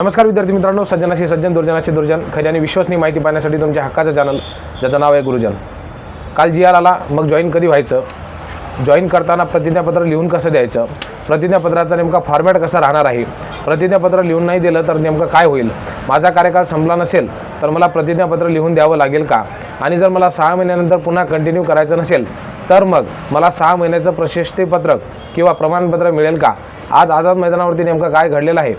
नमस्कार विद्यार्थी मित्रांनो सज्जनाशी सज्जन दुर्जनाशी दुर्जन खरी आणि विश्वसनीय माहिती पाहण्यासाठी तुमच्या हक्काचं चॅनल ज्याचं नाव आहे गुरुजन. काल जी आर आला मग जॉईन कधी व्हायचं? जॉईन करताना प्रतिज्ञापत्र लिहून कसं द्यायचं? प्रतिज्ञापत्राचा नेमका फॉर्मॅट कसा राहणार आहे? प्रतिज्ञापत्र लिहून नाही दिलं तर नेमकं काय होईल? माझा कार्यकाळ संपला नसेल तर मला प्रतिज्ञापत्र लिहून द्यावं लागेल का? आणि जर मला सहा महिन्यानंतर पुन्हा कंटिन्यू करायचं नसेल तर मग मला सहा महिन्याचं प्रशस्तीपत्रक किंवा प्रमाणपत्र मिळेल का? आज आझाद मैदानावरती नेमकं काय घडलेलं आहे?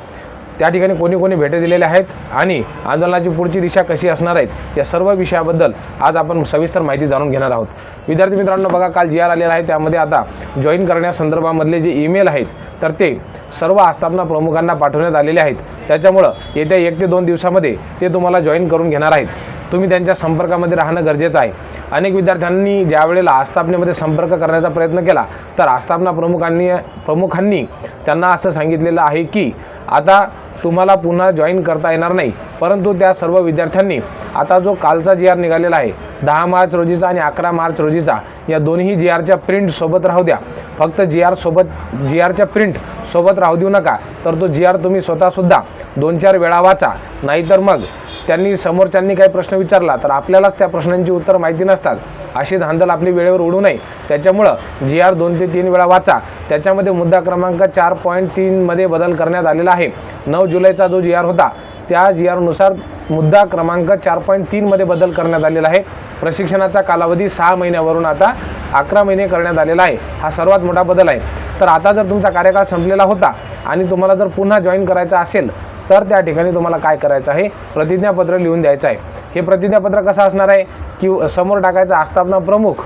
त्या ठिकाणी कोणी कोणी भेटे दिलेले आहेत आणि आंदोलनाची पुढची दिशा कशी असणार आहेत या सर्व विषयाबद्दल आज आपण सविस्तर माहिती जाणून घेणार आहोत. विद्यार्थी मित्रांनो बघा काल जी आर आलेला आहे त्यामध्ये आता जॉईन करण्यासंदर्भामधले जे ईमेल आहेत तर ते सर्व आस्थापना प्रमुखांना पाठवण्यात आलेले आहेत. त्याच्यामुळं येत्या एक ते दोन दिवसामध्ये ते तुम्हाला जॉईन करून घेणार आहेत. तुम्ही त्यांच्या संपर्कामध्ये राहणं गरजेचं आहे. अनेक विद्यार्थ्यांनी ज्या वेळेला आस्थापनेमध्ये संपर्क करण्याचा प्रयत्न केला तर आस्थापना प्रमुखांनी प्रमुखांनी त्यांना असं सांगितलेलं आहे की आता तुम्हाला पुन्हा जॉईन करता येणार नाही. परंतु त्या सर्व विद्यार्थ्यांनी आता जो कालचा जी आर निघालेला आहे दहा मार्च रोजीचा आणि अकरा मार्च रोजीचा या दोन्ही जी आरच्या प्रिंट सोबत राहू द्या. फक्त जी आर सोबत जी आरच्या प्रिंट सोबत राहू देऊ नका. तर तो जी आर तुम्ही स्वतःसुद्धा दोन चार वेळा वाचा. नाहीतर मग त्यांनी समोरच्यांनी काही प्रश्न विचारला तर आपल्यालाच त्या प्रश्नांची उत्तर माहिती नसतात. अशी धांदल आपली वेळेवर उडू नये. त्याच्यामुळं जी आर दोन ते तीन वेळा वाचा. त्याच्यामध्ये मुद्दा क्रमांक चार पॉईंट तीनमध्ये बदल करण्यात आलेला आहे. नऊ जुलैचा जो जी आर होता त्या जी आरनुसार मुद्दा क्रमांक चार पॉईंट तीनमध्ये बदल करण्यात आलेला आहे. प्रशिक्षणाचा कालावधी सहा महिन्यावरून आता अकरा महिने करण्यात आलेला आहे. हा सर्वात मोठा बदल आहे. तर आता जर तुमचा कार्यकाळ संपलेला होता आणि तुम्हाला जर पुन्हा जॉईन करायचा असेल तर त्या ठिकाणी तुम्हाला काय करायचं आहे? प्रतिज्ञापत्र लिहून द्यायचं आहे. हे प्रतिज्ञापत्र कसं असणार आहे? की समोर टाकायचं आस्थापना प्रमुख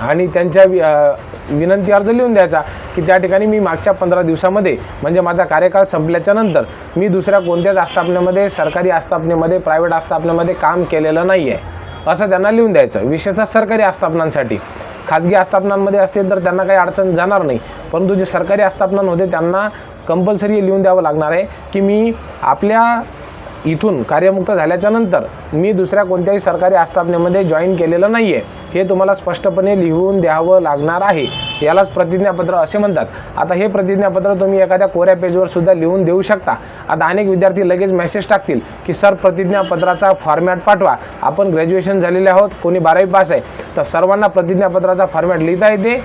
आणि त्यांच्या वि- विनंती अर्ज लिहून द्यायचा की त्या ठिकाणी मी मागच्या पंधरा दिवसामध्ये म्हणजे माझा कार्यकाळ संपल्याच्या नंतर मी दुसऱ्या कोणत्याच आस्थापनेमध्ये सरकारी आस्थापनेमध्ये प्रायव्हेट आस्थापनेमध्ये काम केलेलं नाही आहे असं त्यांना लिहून द्यायचं. विशेषतः सरकारी आस्थापनांसाठी. खाजगी आस्थापनांमध्ये असतील तर त्यांना काही अडचण जाणार नाही. परंतु जे सरकारी आस्थापनांमध्ये त्यांना कंपल्सरी लिहून द्यावं लागणार आहे की मी आपल्या इथून कार्यमुक्त झाल्याच्यानंतर मी दुसऱ्या कोणत्याही सरकारी आस्थापनेमध्ये जॉईन केलेलं नाही आहे हे तुम्हाला स्पष्टपणे लिहून द्यावं लागणार आहे. यालाच प्रतिज्ञापत्र असे म्हणतात. आता हे प्रतिज्ञापत्र तुम्ही एखाद्या कोऱ्या पेजवर सुद्धा लिहून देऊ शकता. आता अनेक विद्यार्थी लगेच मेसेज टाकतील की सर प्रतिज्ञापत्राचा फॉर्मॅट पाठवा. आपण ग्रॅज्युएशन झालेले आहोत. कोणी बारावी पास आहे. तर सर्वांना प्रतिज्ञापत्राचा फॉर्मॅट लिहिता येते.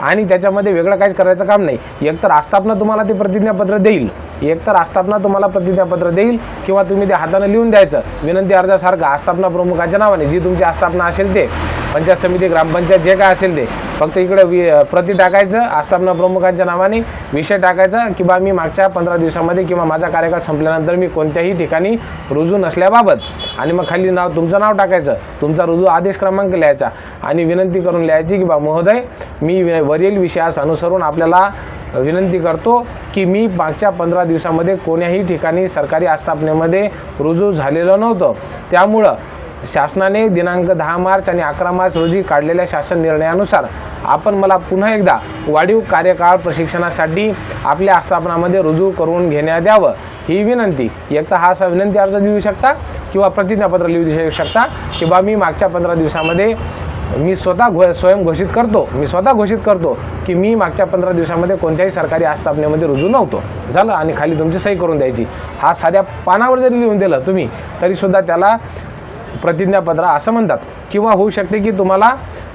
आणि त्याच्यामध्ये वेगळं काहीच करायचं काम नाही. एकतर आस्थापना तुम्हाला ते प्रतिज्ञापत्र देईल. एकतर आस्थापना तुम्हाला प्रतिज्ञापत्र देईल किंवा तुम्ही ते हाताने लिहून द्यायचं. विनंती अर्जासारखं आस्थापना प्रमुखाच्या नावाने. जी तुमची आस्थापना असेल ते. पंचायत समिती ग्रामपंचायत जे काय असेल ते. फक्त इकडे वि प्रति टाकायचं आस्थापना प्रमुखांच्या नावाने विषय टाकायचा की बा मी मागच्या पंधरा दिवसामध्ये किंवा माझा कार्यकाळ संपल्यानंतर मी कोणत्याही ठिकाणी रुजू नसल्याबाबत. आणि मग खाली नाव तुमचं नाव टाकायचं. तुमचा रुजू आदेश क्रमांक लिहायचा. आणि विनंती करून लिहायची की बा महोदय मी वरील विषयास अनुसरून आपल्याला विनंती करतो की मी मागच्या पंधरा दिवसामध्ये कोण्याही ठिकाणी सरकारी आस्थापनेमध्ये रुजू झालेलं नव्हतं. त्यामुळं शासनाने दिनांक दहा मार्च आणि अकरा मार्च रोजी काढलेल्या शासन निर्णयानुसार आपण मला पुन्हा एकदा वाढीव कार्यकाळ प्रशिक्षणासाठी आपल्या आस्थापनामध्ये रुजू करून घेण्यात यावं ही विनंती. एक तर हा असा विनंती अर्ज लिहू शकता किंवा प्रतिज्ञापत्र लिहू देऊ शकता किंवा मी मागच्या पंधरा दिवसामध्ये मी स्वतः घो स्वयं घोषित करतो मी स्वतः घोषित करतो की मी मागच्या पंधरा दिवसामध्ये कोणत्याही सरकारी आस्थापनेमध्ये रुजू नव्हतो. झालं आणि खाली तुमची सही करून द्यायची. हा साध्या पानावर जरी लिहून दिलं तुम्ही तरीसुद्धा त्याला प्रतिज्ञापत्र असं म्हणतात. किंवा होऊ शकते की तुम्हाला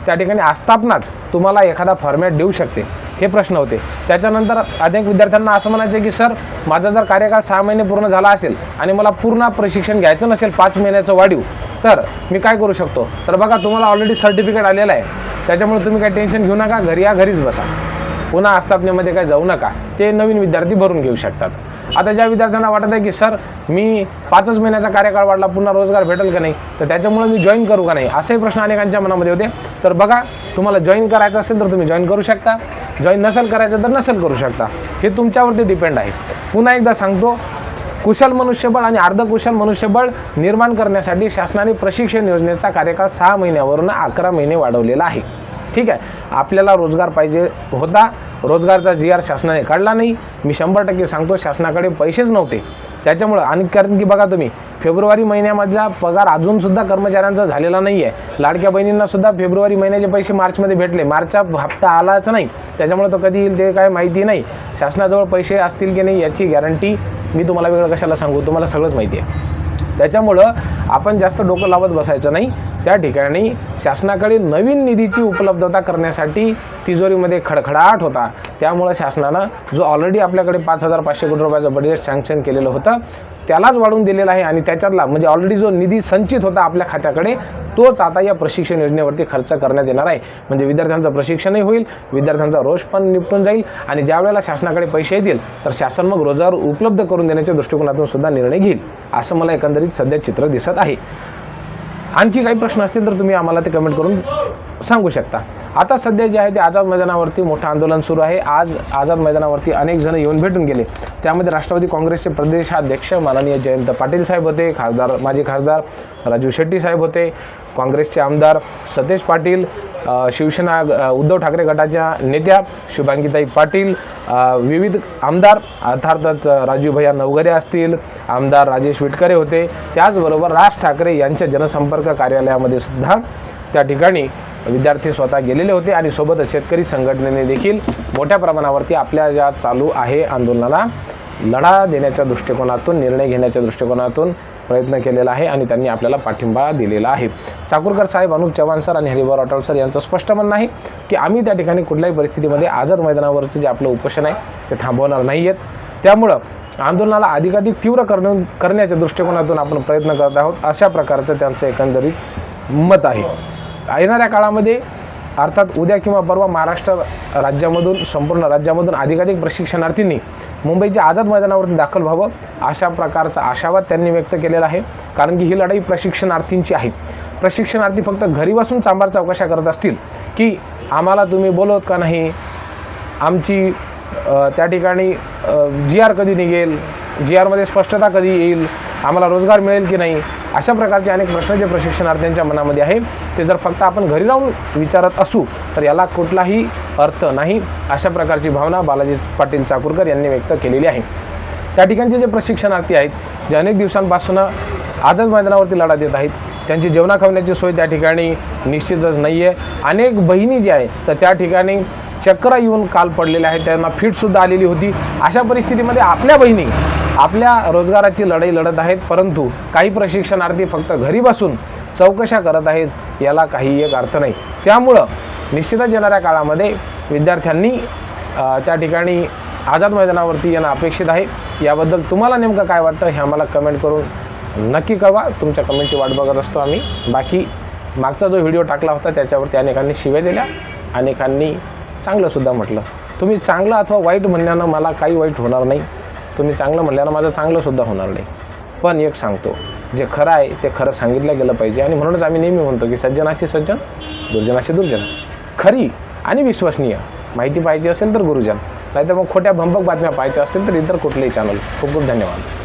त्या ठिकाणी आस्थापनाच तुम्हाला एखादा फॉर्मॅट देऊ शकते. हे प्रश्न होते. त्याच्यानंतर अनेक विद्यार्थ्यांना असं म्हणायचं की सर माझा जर कार्यकाळ सहा महिने पूर्ण झाला असेल आणि मला पूर्ण प्रशिक्षण घ्यायचं नसेल पाच महिन्याचं वाढीव तर मी काय करू शकतो? तर बघा तुम्हाला ऑलरेडी सर्टिफिकेट आलेलं आहे. त्याच्यामुळे तुम्ही काही टेन्शन घेऊ नका. घरी या घरीच बसा. पुन्हा आस्थापनेमध्ये काय जाऊ नका. ते नवीन विद्यार्थी भरून घेऊ शकतात. आता ज्या विद्यार्थ्यांना वाटत आहे की सर मी पाचच महिन्याचा कार्यकाळ वाढला पुन्हा रोजगार भेटेल का नाही? तर त्याच्यामुळे मी जॉईन करू का नाही? असेही प्रश्न अनेकांच्या मनामध्ये होते. तर बघा तुम्हाला जॉईन करायचं असेल तर तुम्ही जॉईन करू शकता. जॉईन नसेल करायचं तर नसेल करू शकता. हे तुमच्यावरती डिपेंड आहे. पुन्हा एकदा सांगतो कुशल मनुष्यबळ आणि अर्धकुशल मनुष्यबळ निर्माण करण्यासाठी शासनाने प्रशिक्षण योजनेचा कार्यकाळ सहा महिन्यावरून अकरा महिने वाढवलेला आहे. ठीक आहे? आपल्याला रोजगार पाहिजे होता. रोजगारचा जी आर शासनाने काढला नाही. मी शंभर टक्के सांगतो शासनाकडे पैसेच नव्हते. त्याच्यामुळं आणि कारण की बघा तुम्ही फेब्रुवारी महिन्यामधला पगार अजूनसुद्धा कर्मचाऱ्यांचा झालेला नाही आहे लाडक्या बहिणींनासुद्धा फेब्रुवारी महिन्याचे पैसे मार्चमध्ये भेटले. मार्चचा हप्ता आलाच नाही. त्याच्यामुळे तो कधी येईल ते काय माहिती नाही. शासनाजवळ पैसे असतील की नाही याची गॅरंटी मी तुम्हाला वेगळं कशाला सांगू? तुम्हाला सगळंच माहिती आहे. त्याच्यामुळं आपण जास्त डोकं लावत बसायचं नाही. त्या ठिकाणी शासनाकडे नवीन निधीची उपलब्धता करण्यासाठी तिजोरीमध्ये खडखडाट होता. त्यामुळं शासनानं जो ऑलरेडी आपल्याकडे पाच हजार पाचशे कोटी रुपयाचं बजेट सँक्शन केलेलं होतं त्यालाच वाढवून दिलेला आहे आणि त्याच्यातला म्हणजे ऑलरेडी जो निधी संचित होता आपल्या खात्याकडे तोच आता या प्रशिक्षण योजनेवरती खर्च करण्यात येणार आहे. म्हणजे विद्यार्थ्यांचं प्रशिक्षणही होईल विद्यार्थ्यांचा रोष पण निपटून जाईल आणि ज्या वेळेला शासनाकडे पैसे येतील तर शासन मग रोजगार उपलब्ध करून देण्याच्या दृष्टिकोनातून सुद्धा निर्णय घेईल असं मला एकंदरीत सध्या चित्र दिसत आहे. आणखी काही प्रश्न असतील तर तुम्ही आम्हाला ते कमेंट करून सांगू शकता. आता सध्या जे आहे ते आझाद मैदानावरती मोठं आंदोलन सुरू आहे. आज आझाद मैदानावरती अनेक जण येऊन भेटून गेले. त्यामध्ये राष्ट्रवादी काँग्रेसचे प्रदेशाध्यक्ष माननीय जयंत पाटील साहेब होते खासदार माजी खासदार राजू शेट्टी साहेब होते काँग्रेसचे आमदार सतेज पाटील शिवसेना उद्धव ठाकरे गटाच्या नेत्या शुभांगीताई पाटील विविध आमदार अर्थातच राजू भैया नवघरे असतील आमदार राजेश विटकरे होते. त्याचबरोबर राज ठाकरे यांच्या जनसंपर्क कार्यालयामध्ये सुद्धा त्या ठिकाणी विद्यार्थी स्वतः गेलेले होते आणि सोबतच शेतकरी संघटनेने देखील मोठ्या प्रमाणावरती आपल्या ज्या चालू आहे आंदोलनाला लढा देण्याच्या दृष्टिकोनातून निर्णय घेण्याच्या दृष्टिकोनातून प्रयत्न केलेला आहे आणि त्यांनी आपल्याला पाठिंबा दिलेला आहे. चाकूरकर साहेब अनुप चव्हाण सर आणि हरिभाऊ राठोड सर यांचं स्पष्ट म्हणणं आहे की आम्ही त्या ठिकाणी कुठल्याही परिस्थितीमध्ये आझाद मैदानावरचं जे आपलं उपोषण आहे ते थांबवणार नाही आहेत त्यामुळं आंदोलनाला अधिकाधिक तीव्र करण करण्याच्या दृष्टिकोनातून आपण प्रयत्न करत आहोत. अशा प्रकारचं त्यांचं एकंदरीत मत आहे. येणाऱ्या काळामध्ये अर्थात उद्या किंवा परवा महाराष्ट्र राज्यामधून संपूर्ण राज्यामधून अधिकाधिक प्रशिक्षणार्थींनी मुंबईच्या आझाद मैदानावरती दाखल व्हावं अशा प्रकारचा आशावाद त्यांनी व्यक्त केलेला आहे. कारण की ही लढाई प्रशिक्षणार्थींची आहे. प्रशिक्षणार्थी फक्त घरी बसून चांबार चौकशा करत असतील की आम्हाला तुम्ही बोलवत का नाही? आमची त्या ठिकाणी जी आर कधी निघेल? जी आरमध्ये स्पष्टता कधी येईल? आम्हाला रोजगार मिळेल की नाही अशा प्रकारचे अनेक प्रश्न जे प्रशिक्षणार्थ्यांच्या मनामध्ये आहे. ते जर फक्त आपण घरी राहून विचारत असू तर याला कुठलाही अर्थ नाही अशा प्रकारची भावना बालाजी पाटील चाकूरकर यांनी व्यक्त केलेली आहे. त्या ठिकाणचे जे प्रशिक्षणार्थी आहेत जे अनेक दिवसांपासून आझाद मैदानावरती लढा देत आहेत त्यांची जेवणा खावण्याची सोय त्या ठिकाणी निश्चितच नाही आहे अनेक बहिणी ज्या आहेत तर त्या ठिकाणी चक्र येऊन काल पडलेल्या आहेत त्यांना फिटसुद्धा आलेली होती. अशा परिस्थितीमध्ये आपल्या बहिणी आपल्या रोजगाराची लढाई लढत आहेत परंतु काही प्रशिक्षणार्थी फक्त घरी बसून चौकशा करत आहेत याला काही एक अर्थ नाही. त्यामुळं निश्चितच येणाऱ्या काळामध्ये विद्यार्थ्यांनी त्या ठिकाणी आझाद मैदानावरती येणं अपेक्षित आहे. याबद्दल तुम्हाला नेमकं काय वाटतं हे आम्हाला कमेंट करून नक्की कळवा. तुमच्या कमेंटची वाट बघत असतो आम्ही. बाकी मागचा जो व्हिडिओ टाकला होता त्याच्यावरती अनेकांनी शिव्या दिल्या. अनेकांनी चांगलंसुद्धा म्हटलं. तुम्ही चांगलं अथवा वाईट म्हणण्यानं मला काही वाईट होणार नाही. तुम्ही चांगलं म्हणल्यानं माझं चांगलंसुद्धा होणार नाही. पण एक सांगतो जे खरं आहे ते खरं सांगितलं गेलं पाहिजे आणि म्हणूनच आम्ही नेहमी म्हणतो की सज्जनाशी सज्जन दुर्जनाशी दुर्जन. खरी आणि विश्वसनीय. माहिती पाहिजे असेल तर गुरुजन नाहीतर मग खोट्या भंपक बातम्या पाहायच्या असेल तर इतर कुठलेही चॅनल खूप खूप धन्यवाद.